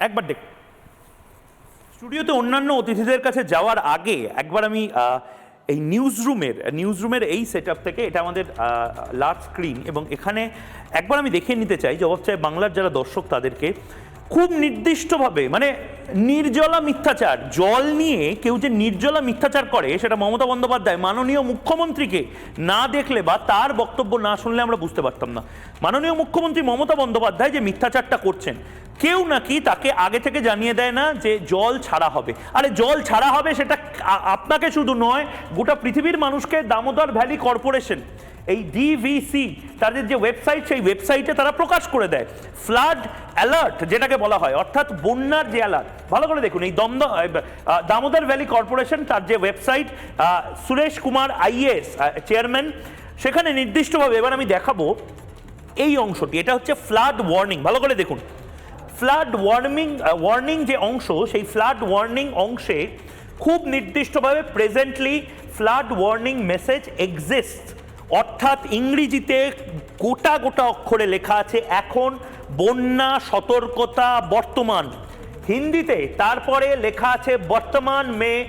একবার দেখুন। স্টুডিওতে অন্যান্য অতিথিদের কাছে যাওয়ার আগে একবার আমি এই নিউজ রুমের নিউজ রুমের এই সেট থেকে এটা আমাদের লার্জ স্ক্রিন এবং এখানে একবার আমি দেখিয়ে নিতে চাই জবাব চাই বাংলার যারা দর্শক তাদেরকে খুব নির্দিষ্টভাবে মানে নির্জলা মিথ্যাচার, জল নিয়ে কেউ যে নির্জলা মিথ্যাচার করে, সেটা মমতা বন্দ্যোপাধ্যায়, মাননীয় মুখ্যমন্ত্রীকে না দেখলে বা তার বক্তব্য না শুনলে আমরা বুঝতে পারতাম না। মাননীয় মুখ্যমন্ত্রী মমতা বন্দ্যোপাধ্যায় যে মিথ্যাচারটা করছেন, কেউ নাকি তাকে আগে থেকে জানিয়ে দেয় না যে জল ছাড়া হবে। আরে জল ছাড়া হবে সেটা আপনাকে শুধু নয়, গোটা পৃথিবীর মানুষকে দামোদর ভ্যালি কর্পোরেশন এই ডিভিসি তাদের যে ওয়েবসাইট সেই ওয়েবসাইটে তারা প্রকাশ করে দেয়। ফ্লাড অ্যালার্ট যেটাকে বলা হয়, অর্থাৎ বন্যার যে অ্যালার্ট ভালো করে দেখুন, এই দমদ দামোদর ভ্যালি কর্পোরেশন, তার যে website Suresh Kumar IS chairman সেখানে নির্দিষ্টভাবে, এবার আমি দেখাবো এই অংশটি। এটা হচ্ছে ফ্লাড ওয়ার্নিং ভালো করে দেখুন। ফ্লাড ওয়ার্নিং ওয়ার্নিং যে অংশ, সেই ফ্লাড ওয়ার্নিং অংশে খুব নির্দিষ্টভাবে presently flood warning message exist অর্থাৎ ইংরেজিতে গোটা গোটা অক্ষরে লেখা আছে, এখন বন্যা, সতর্কতা, বর্তমান। হিন্দিতে তারপরে লেখা আছে, বর্তমান মে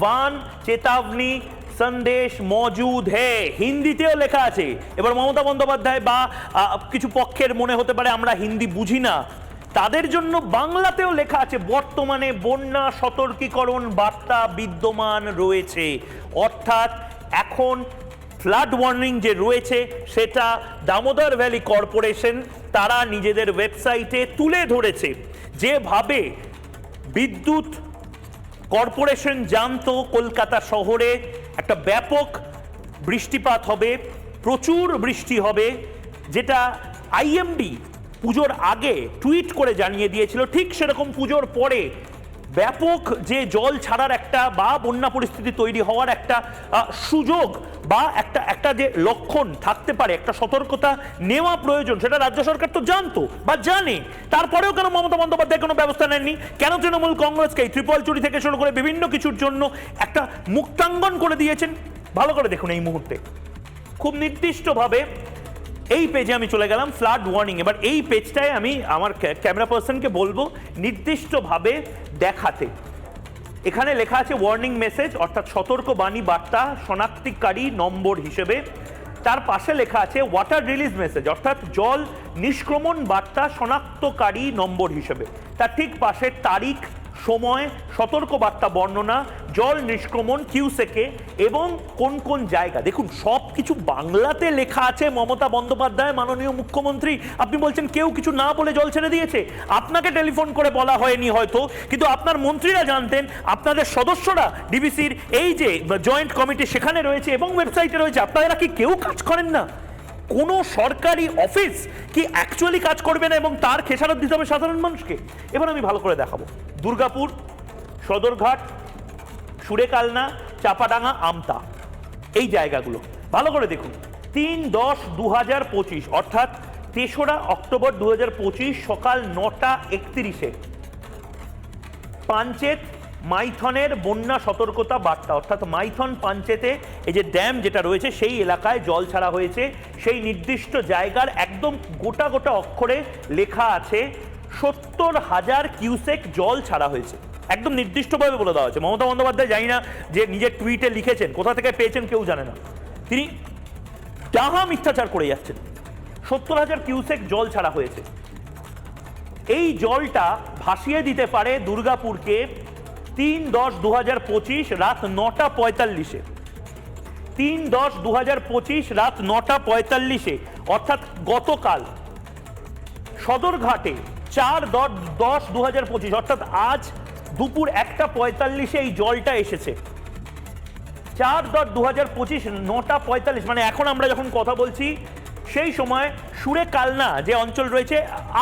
ওয়ান চেতাবনী, সন্দেশ, মজুদ, হে। হিন্দিতেও লেখা আছে। এবার মমতা বন্দ্যোপাধ্যায় বা কিছু পক্ষের মনে হতে পারে আমরা হিন্দি বুঝি না। তাদের জন্য বাংলাতেও লেখা আছে, বর্তমানে বন্যা, সতর্কীকরণ বার্তা বিদ্যমান রয়েছে। অর্থাৎ এখন ফ্লাড ওয়ার্নিং যে রয়েছে, সেটা দামোদর ভ্যালি কর্পোরেশন তারা নিজেদের ওয়েবসাইটে তুলে ধরেছে। যেভাবে বিদ্যুৎ কর্পোরেশন জানতো, কলকাতা শহরে একটা ব্যাপক বৃষ্টিপাত হবে, প্রচুর বৃষ্টি হবে, যেটা আইএমডি পুজোর আগে টুইট করে জানিয়ে দিয়েছিল। ঠিক সেরকম পুজোর পরে ব্যাপক যে জল ছাড়ার একটা বা বন্যা পরিস্থিতি তৈরি হওয়ার একটা সুযোগ বা একটা একটা যে লক্ষণ থাকতে পারে, একটা সতর্কতা নেওয়া প্রয়োজন, সেটা রাজ্য সরকার তো জানতো বা জানে। তারপরেও কেন মমতা বন্দ্যোপাধ্যায় কোনো ব্যবস্থা নেননি? কেন তৃণমূল কংগ্রেসকে এই ত্রিপল চুরি থেকে শুরু করে বিভিন্ন কিছুর জন্য একটা মুক্তাঙ্গন করে দিয়েছেন? ভালো করে দেখুন এই মুহূর্তে। খুব নির্দিষ্টভাবে এই পেজে আমি চলে গেলাম ফ্লাড ওয়ার্নিং এবার এই পেজটায় আমি আমার ক্যামেরা পার্সনকে বলব, নির্দিষ্টভাবে দেখাতে। এখানে লেখা আছে ওয়ার্নিং মেসেজ অর্থাৎ সতর্ক বাণী বার্তা, শনাক্তিকারী নম্বর হিসেবে। তার পাশে লেখা আছে ওয়াটার রিলিজ মেসেজ অর্থাৎ জল নিষ্ক্রমণ বার্তা, শনাক্তকারী নম্বর হিসেবে। তার ঠিক পাশে তারিখ, সময় সতর্ক বার্তা বর্ণনা জল নিষ্ক্রমণ কিউসেকে এবং কোন কোন জায়গা? দেখুন সব কিছু বাংলাতে লেখা আছে মমতা বন্দ্যোপাধ্যায়, মাননীয় মুখ্যমন্ত্রী। আপনি বলছেন কেউ কিছু না বলে জল ছেড়ে দিয়েছে। আপনাকে টেলিফোন করে বলা হয়নি হয়তো, কিন্তু আপনার মন্ত্রীরা জানতেন, আপনাদের সদস্যরা, ডিবিসির এই যে জয়েন্ট কমিটি সেখানে রয়েছে এবং ওয়েবসাইটে রয়েছে, আপনারা কি কেউ কাজ করেন না? কোনো সরকারি অফিস কি অ্যাকচুয়ালি কাজ করবে না এবং তার খেসারত দিতে হবে সাধারণ মানুষকে? এবার আমি ভালো করে দেখাবো। দুর্গাপুর, সদরঘাট সুরেকালনা চাপাডাঙ্গা আমতা। এই জায়গাগুলো। ভালো করে দেখুন। তিন দশ দু হাজার পঁচিশ, অর্থাৎ তেসরা অক্টোবর দু হাজার পঁচিশ সকাল নটা একত্রিশে। পাঞ্চেত মাইথনের বন্যা সতর্কতা বার্তা, অর্থাৎ মাইথন পাঞ্চেতে এই যে ড্যাম যেটা রয়েছে, সেই এলাকায় জল ছাড়া হয়েছে। সেই নির্দিষ্ট জায়গার একদম গোটা গোটা অক্ষরে লেখা আছে, সত্তর হাজার কিউসেক জল ছাড়া হয়েছে। একদম নির্দিষ্টভাবে বলে দেওয়া হয়েছে। মমতা বন্দ্যোপাধ্যায় জানি না যে নিজের টুইটে লিখেছেন, কোথা থেকে পেয়েছেন কেউ জানে না। তিনি ডাহা মিথ্যাচার করে যাচ্ছেন। সত্তর হাজার কিউসেক জল ছাড়া হয়েছে। এই জলটা ভাসিয়ে দিতে পারে দুর্গাপুরকে তিন দশ দু হাজার পঁচিশ রাত নটা পঁয়তাল্লিশে। তিন দশ দু হাজার পঁচিশ রাত নটা পঁয়তাল্লিশে, অর্থাৎ গতকাল সদরঘাটে চার দশ দশ দু হাজার পঁচিশ, অর্থাৎ আজ দুপুর একটা পঁয়তাল্লিশে এই জলটা এসেছে। চার দশ দু হাজার পঁচিশ নটা পঁয়তাল্লিশ মানে এখন আমরা যখন কথা বলছি, সেই সময় সুরে কালনা যে অঞ্চল রয়েছে,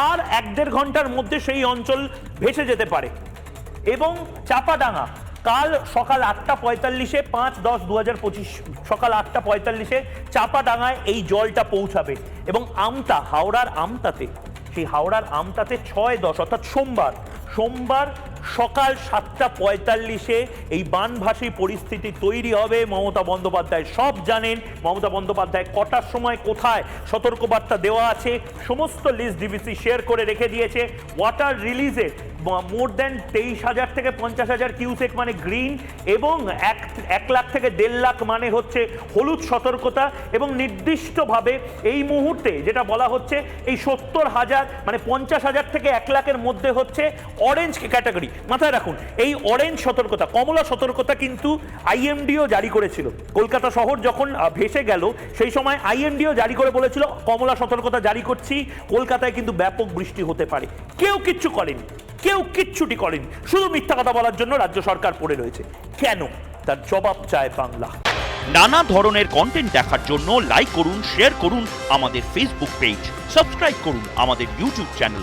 আর এক দেড় ঘণ্টার মধ্যে সেই অঞ্চল ভেসে যেতে পারে। এবং চাপাডাঙ্গা, কাল সকাল আটটা পঁয়তাল্লিশে পাঁচ দশ দু হাজার পঁচিশ, সকাল আটটা পঁয়তাল্লিশে চাপাডাঙ্গায় এই জলটা পৌঁছাবে। এবং আমতা, হাওড়ার আমতাতে, সেই হাওড়ার আমতাতে ছয় দশ, অর্থাৎ সোমবার সোমবার সকাল সাতটা পঁয়তাল্লিশে এই বানভাসী পরিস্থিতি তৈরি হবে। মমতা বন্দ্যোপাধ্যায় সব জানেন। মমতা বন্দ্যোপাধ্যায় কটার সময় কোথায়? সতর্কবার্তা দেওয়া আছে। সমস্ত লিস্ট ডিবিসি শেয়ার করে রেখে দিয়েছে। ওয়াটার রিলিজে মোর দেন তেইশ হাজার থেকে পঞ্চাশ হাজার কিউসেক মানে গ্রিন এবং এক এক লাখ থেকে দেড় লাখ মানে হচ্ছে হলুদ সতর্কতা এবং নির্দিষ্টভাবে এই মুহূর্তে যেটা বলা হচ্ছে, এই সত্তর হাজার মানে পঞ্চাশ হাজার থেকে এক লাখের মধ্যে হচ্ছে অরেঞ্জ ক্যাটাগরি মাথায় রাখুন, এই অরেঞ্জ সতর্কতা, কমলা সতর্কতা কিন্তু আইএমডিও জারি করেছিল। কলকাতা শহর যখন ভেসে গেল, সেই সময় আইএমডিও জারি করে বলেছিল, কমলা সতর্কতা জারি করছি, কলকাতায় কিন্তু ব্যাপক বৃষ্টি হতে পারে। কেউ কিচ্ছু করেনি, কেউ কিচ্ছুটি করেনি। শুধু মিথ্যা কথা বলার জন্য রাজ্য সরকার পড়ে রয়েছে। কেন? তার জবাব চায় বাংলা। নানা ধরনের কন্টেন্ট দেখার জন্য লাইক করুন শেয়ার করুন আমাদের ফেসবুক পেজ সাবস্ক্রাইব করুন আমাদের ইউটিউব চ্যানেল